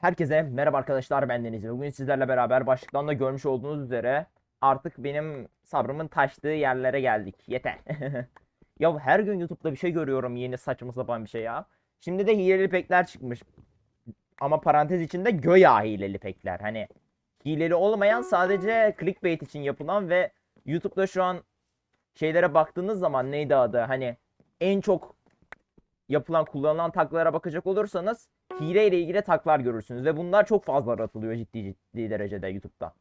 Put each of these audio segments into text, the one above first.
Herkese merhaba arkadaşlar ben Deniz. Bugün sizlerle beraber başlıktan da görmüş olduğunuz üzere artık benim sabrımın taştığı yerlere geldik. Yeter. ya her gün YouTube'da bir şey görüyorum yeni saçma sapan bir şey ya. Şimdi de hileli pekler çıkmış. Ama parantez içinde göya hileli pekler. Hani hileli olmayan sadece clickbait için yapılan ve YouTube'da şu an şeylere baktığınız zaman neydi adı hani en çok yapılan kullanılan taklara bakacak olursanız hile ile ilgili taklar görürsünüz ve bunlar çok fazla aratılıyor ciddi ciddi derecede YouTube'da.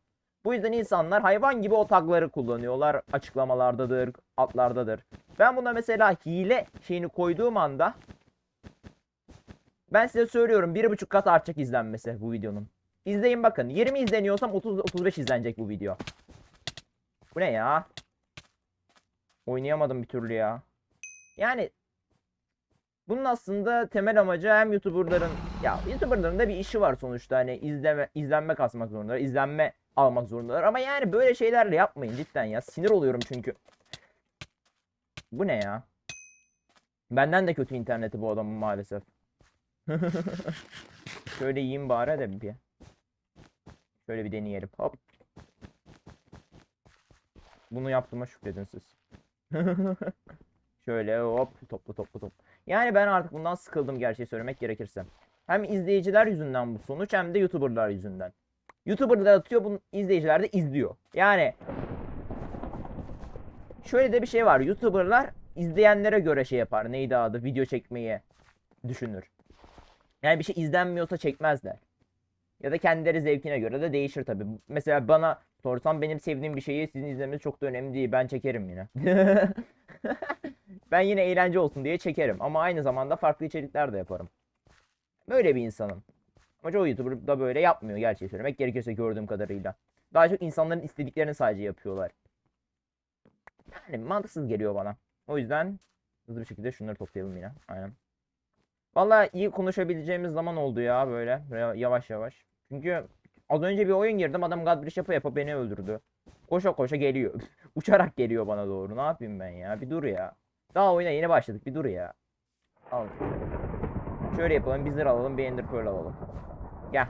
Bu yüzden insanlar hayvan gibi o tagları kullanıyorlar. Açıklamalardadır, altlardadır. Ben buna mesela hile şeyini koyduğum anda ben size söylüyorum 1.5 kat artacak izlenmesi bu videonun. İzleyin bakın. 20 izleniyorsam 30 35 izlenecek bu video. Bu ne ya? Oynayamadım bir türlü ya. Yani bunun aslında temel amacı hem YouTuber'ların ya YouTuber'ların da bir işi var sonuçta hani izleme izlenme kasmak zorundalar, izlenme almak zorundalar ama yani böyle şeylerle yapmayın cidden ya. Sinir oluyorum çünkü. Bu ne ya? Benden de kötü interneti bu adamın maalesef. Şöyle yiyeyim bari de bir. Şöyle bir deneyelim. Hop. Bunu yaptığıma şükredin siz. Şöyle hop topla topla topla. Yani ben artık bundan sıkıldım gerçeği söylemek gerekirse. Hem izleyiciler yüzünden bu sonuç hem de YouTuber'lar yüzünden. YouTuber'lar atıyor, bunu izleyiciler de izliyor. Yani şöyle de bir şey var. YouTuber'lar izleyenlere göre şey yapar. Neydi adı? Video çekmeyi düşünür. Yani bir şey izlenmiyorsa çekmezler. Ya da kendileri zevkine göre de değişir tabii. Mesela bana sorsan benim sevdiğim bir şeyi sizin izlemeniz çok da önemli değil. Ben çekerim yine. ben yine eğlence olsun diye çekerim. Ama aynı zamanda farklı içerikler de yaparım. Böyle bir insanım. Ama çoğu YouTuber da böyle yapmıyor gerçeği söylemek gerekirse gördüğüm kadarıyla. Daha çok insanların istediklerini sadece yapıyorlar. Yani mantıksız geliyor bana. O yüzden hızlı bir şekilde şunları toplayalım yine. Aynen. Vallahi iyi konuşabileceğimiz zaman oldu ya böyle yavaş yavaş. Çünkü az önce bir oyun girdim adam Godbridge yapa yapa beni öldürdü. Koşa koşa geliyor. Uçarak geliyor bana doğru. Ne yapayım ben ya? Bir dur ya. Daha oyuna yeni başladık. Bir dur ya. Al. Şöyle yapalım. Zırh alalım. Bir ender pearl alalım. Gel.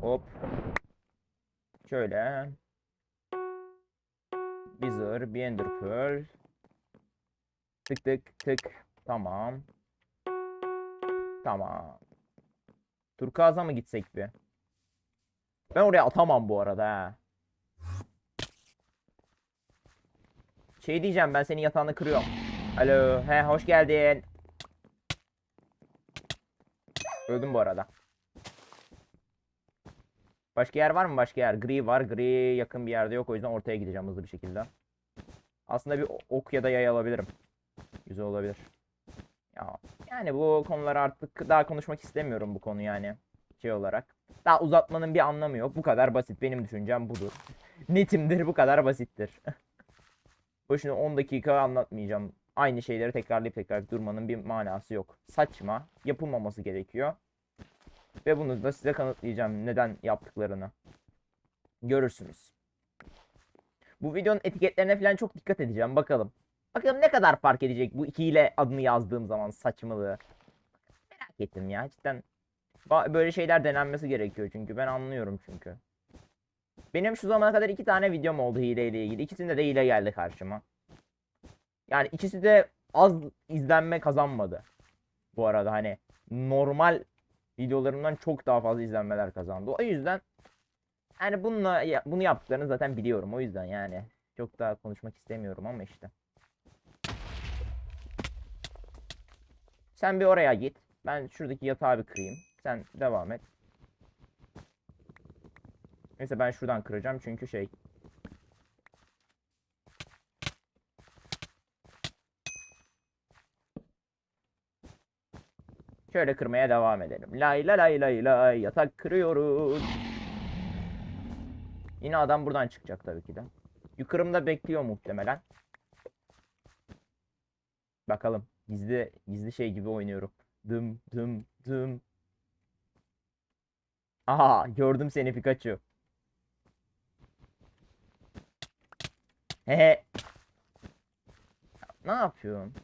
Hop. Şöyle. Bir zırh. Bir ender pearl. Tık tık tık. Tamam. Tamam. Turkuaz'a mı gitsek bir? Ben oraya atamam bu arada ha. Şey diyeceğim ben senin yatağını kırıyorum. Alo, he hoş geldin. Öldüm bu arada. Başka yer var mı? Başka yer. Gri var. Gri yakın bir yerde yok. O yüzden ortaya gideceğim hızlı bir şekilde. Aslında bir ok ya da yay alabilirim. Güzel olabilir. Ya yani bu konuları artık daha konuşmak istemiyorum bu konu yani. Şey olarak. Daha uzatmanın bir anlamı yok. Bu kadar basit. Benim düşüncem budur. Netimdir bu kadar basittir. Boşuna 10 dakika anlatmayacağım. Aynı şeyleri tekrarlayıp tekrar durmanın bir manası yok. Saçma. Yapılmaması gerekiyor. Ve bunu da size kanıtlayacağım neden yaptıklarını. Görürsünüz. Bu videonun etiketlerine falan çok dikkat edeceğim. Bakalım. Bakalım ne kadar fark edecek bu ikiyle adını yazdığım zaman saçmalığı. Merak ettim ya cidden. Böyle şeyler denenmesi gerekiyor çünkü ben anlıyorum çünkü. Benim şu zamana kadar iki tane videom oldu hileyle ilgili. İkisinde de hile geldi karşıma. Yani ikisi de az izlenme kazanmadı. Bu arada hani normal videolarımdan çok daha fazla izlenmeler kazandı. O yüzden yani bununla bunu yaptıklarını zaten biliyorum. O yüzden yani çok daha konuşmak istemiyorum ama işte. Sen bir oraya git. Ben şuradaki yatağı bir kırayım. Sen devam et. Neyse ben şuradan kıracağım çünkü şey. Şöyle kırmaya devam edelim. Lay lay lay lay lay yatak kırıyoruz. Yine adam buradan çıkacak tabii ki de. Yukarımda bekliyor muhtemelen. Bakalım. Gizli gizli şey gibi oynuyorum. Dım dım dım. Aha gördüm seni Pikachu. He. Ne yapıyorsun?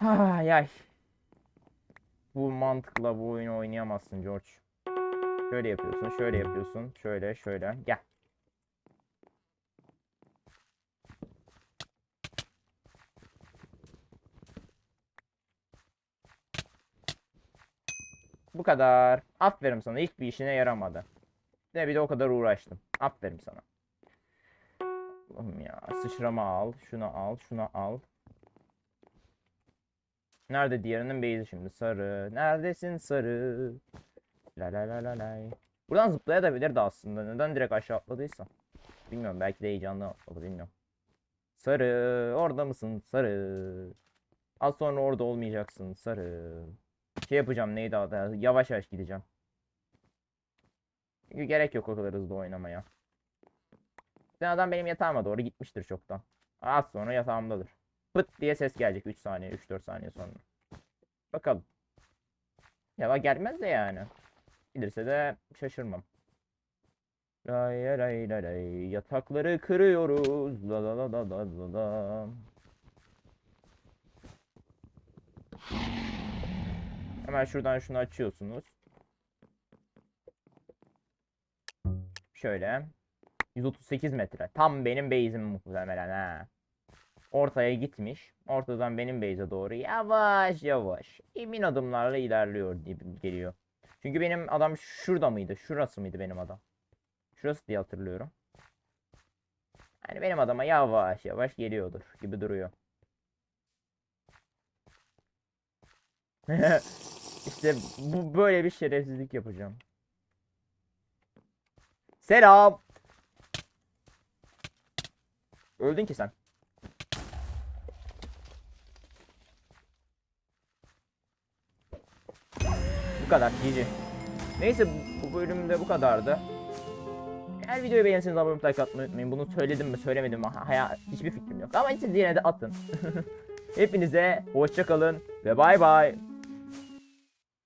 Ay ay. bu mantıkla bu oyunu oynayamazsın George. Şöyle yapıyorsun, şöyle yapıyorsun, şöyle, şöyle. Gel. Bu kadar. Aferin sana. Hiçbir işine yaramadı. Ne bir de o kadar uğraştım. Aferin sana. Allah'ım ya. Sıçrama al. Şunu al. Şunu al. Nerede diğerinin base'i şimdi? Sarı. Neredesin sarı? La la la la lay. Buradan zıplayabilirdi aslında. Neden direkt aşağı atladıysa? Bilmiyorum. Belki de heyecandan atladı. Bilmiyorum. Sarı. Orada mısın? Sarı. Az sonra orada olmayacaksın. Sarı. Şey yapacağım neydi adı? Yavaş yavaş gideceğim. Çünkü gerek yok o kadar hızlı oynamaya. Sen adam benim yatağıma doğru gitmiştir çoktan. Az sonra yatağımdadır. Pıt diye ses gelecek 3 saniye 3-4 saniye sonra. Bakalım. Ya gelmez de yani. Gelirse de şaşırmam. Lay lay lay lay yatakları kırıyoruz. La la la la la la. Hemen şuradan şunu açıyorsunuz. Şöyle. 138 metre. Tam benim base'im muhtemelen ha. Ortaya gitmiş. Ortadan benim base'e doğru yavaş yavaş emin adımlarla ilerliyor gibi geliyor. Çünkü benim adam şurada mıydı? Şurası mıydı benim adam? Şurası diye hatırlıyorum. Yani benim adama yavaş yavaş geliyordur gibi duruyor. işte bu böyle bir şerefsizlik yapacağım. Selam. Öldün ki sen. Bu kadar GG. Neyse bu bölümde bu kadardı. Eğer videoyu beğenirseniz abone olup like atmayı unutmayın. Bunu söyledim mi söylemedim mi ha, haya- hiçbir fikrim yok. Ama siz yine de atın. Hepinize hoşça kalın ve bay bay.